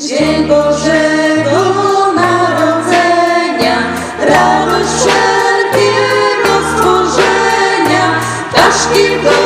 Dzień Bożego Narodzenia, radość wszelkiego stworzenia, ptaszki w